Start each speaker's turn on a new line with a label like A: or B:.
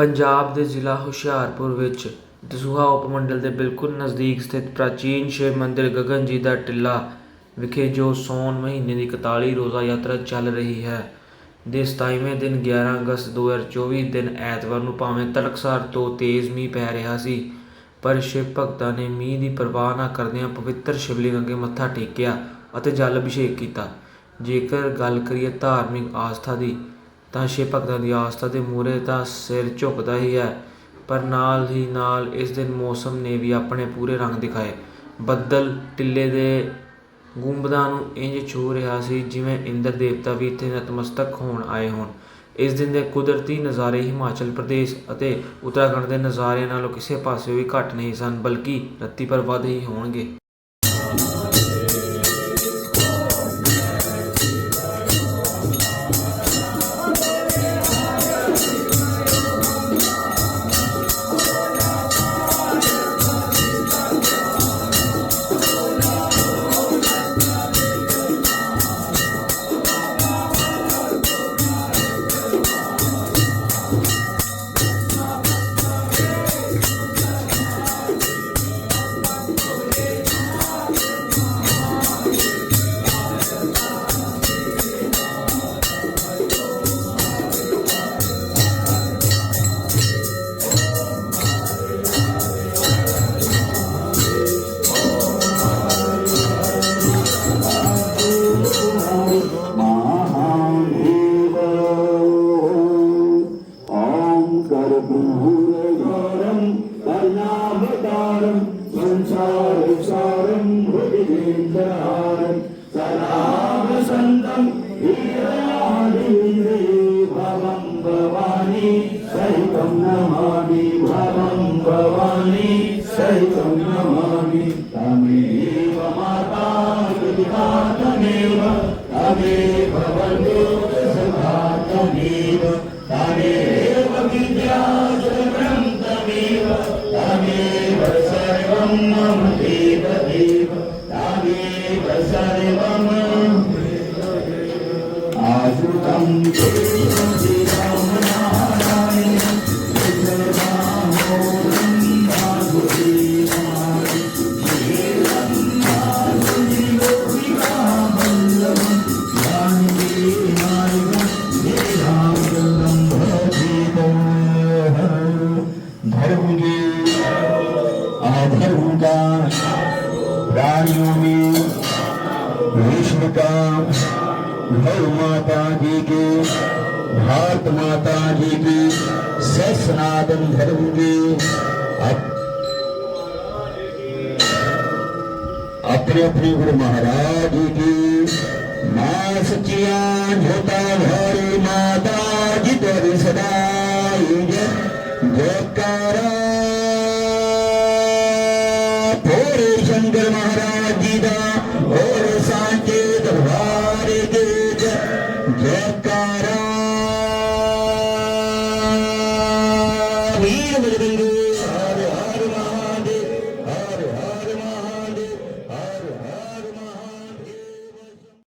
A: ਪੰਜਾਬ ਦੇ ਜ਼ਿਲ੍ਹਾ ਹੁਸ਼ਿਆਰਪੁਰ ਵਿੱਚ ਦਸੂਹਾ ਉਪਮੰਡਲ ਦੇ ਬਿਲਕੁਲ ਨਜ਼ਦੀਕ ਸਥਿਤ ਪ੍ਰਾਚੀਨ ਸ਼ਿਵ ਮੰਦਿਰ ਗਗਨ ਜੀ ਦਾ ਟਿੱਲਾ ਵਿਖੇ ਜੋ ਸੌਣ ਮਹੀਨੇ ਦੀ 41 ਰੋਜ਼ਾ ਯਾਤਰਾ ਚੱਲ ਰਹੀ ਹੈ, ਦੇ 27ਵੇਂ ਦਿਨ 11 ਅਗਸਤ 2024 ਦਿਨ ਐਤਵਾਰ ਨੂੰ ਭਾਵੇਂ ਤੜਕਸਾਰ ਤੋਂ ਤੇਜ਼ ਮੀਂਹ ਪੈ ਰਿਹਾ ਸੀ, ਪਰ ਸ਼ਿਵ ਭਗਤਾਂ ਨੇ ਮੀਂਹ ਦੀ ਪਰਵਾਹ ਨਾ ਕਰਦਿਆਂ ਪਵਿੱਤਰ ਸ਼ਿਵਲਿੰਗ ਅੱਗੇ ਮੱਥਾ ਟੇਕਿਆ ਅਤੇ ਜਲ ਅਭਿਸ਼ੇਕ ਕੀਤਾ। ਜੇਕਰ ਗੱਲ ਕਰੀਏ ਧਾਰਮਿਕ ਆਸਥਾ ਦੀ ਤਾਂ ਸ਼ਿਵ ਭਗਤਾਂ ਦੀ ਆਸਥਾ ਦੇ ਮੂਹਰੇ ਤਾਂ ਸਿਰ ਝੁਕਦਾ ਹੀ ਹੈ, ਪਰ ਨਾਲ ਹੀ ਨਾਲ ਇਸ ਦਿਨ ਮੌਸਮ ਨੇ ਵੀ ਆਪਣੇ ਪੂਰੇ ਰੰਗ ਦਿਖਾਏ। ਬੱਦਲ ਟਿੱਲੇ ਦੇ ਗੁੰਬਦਾਂ ਨੂੰ ਇੰਜ ਛੂ ਰਿਹਾ ਸੀ ਜਿਵੇਂ ਇੰਦਰ ਦੇਵਤਾ ਵੀ ਇੱਥੇ ਨਤਮਸਤਕ ਹੋਣ ਆਏ ਹੋਣ। ਇਸ ਦਿਨ ਦੇ ਕੁਦਰਤੀ ਨਜ਼ਾਰੇ ਹਿਮਾਚਲ ਪ੍ਰਦੇਸ਼ ਅਤੇ ਉੱਤਰਾਖੰਡ ਦੇ ਨਜ਼ਾਰਿਆਂ ਨਾਲੋਂ ਕਿਸੇ ਪਾਸੇ ਵੀ ਘੱਟ ਨਹੀਂ ਸਨ, ਬਲਕਿ ਰੱਤੀ ਪਰ ਵੱਧ ਹੀ ਹੋਣਗੇ।
B: சாருசாரம் ஹரிவேந்தரம் சதாம சந்தம் பவம் பவானி சைதம் நமாமி பவம் பவானி சைதம் நமாமி தமேவ மாதா தமேவ தமேவ வந்தோ சதா தமேவ தமேவ வித்யா சரம் தமேவ தமேவ सर्वं मम देव देव तमेव सर्वं आश्रितं देवं में विश्व का गौ माता जी की भारत माता जी की स सनातन धर्म की अपने अपने गुरु महाराज की माँ सचिया झोटा भारी माता ਭੋਲੇ ਸ਼ੰਕਰ ਮਹਾਰਾਜ ਜੀ ਦਾ ਹੋਰ ਸਾਂਝੇ ਦਰਬਾਰ ਦੇ ਜੈ ਜੈਕਾਰ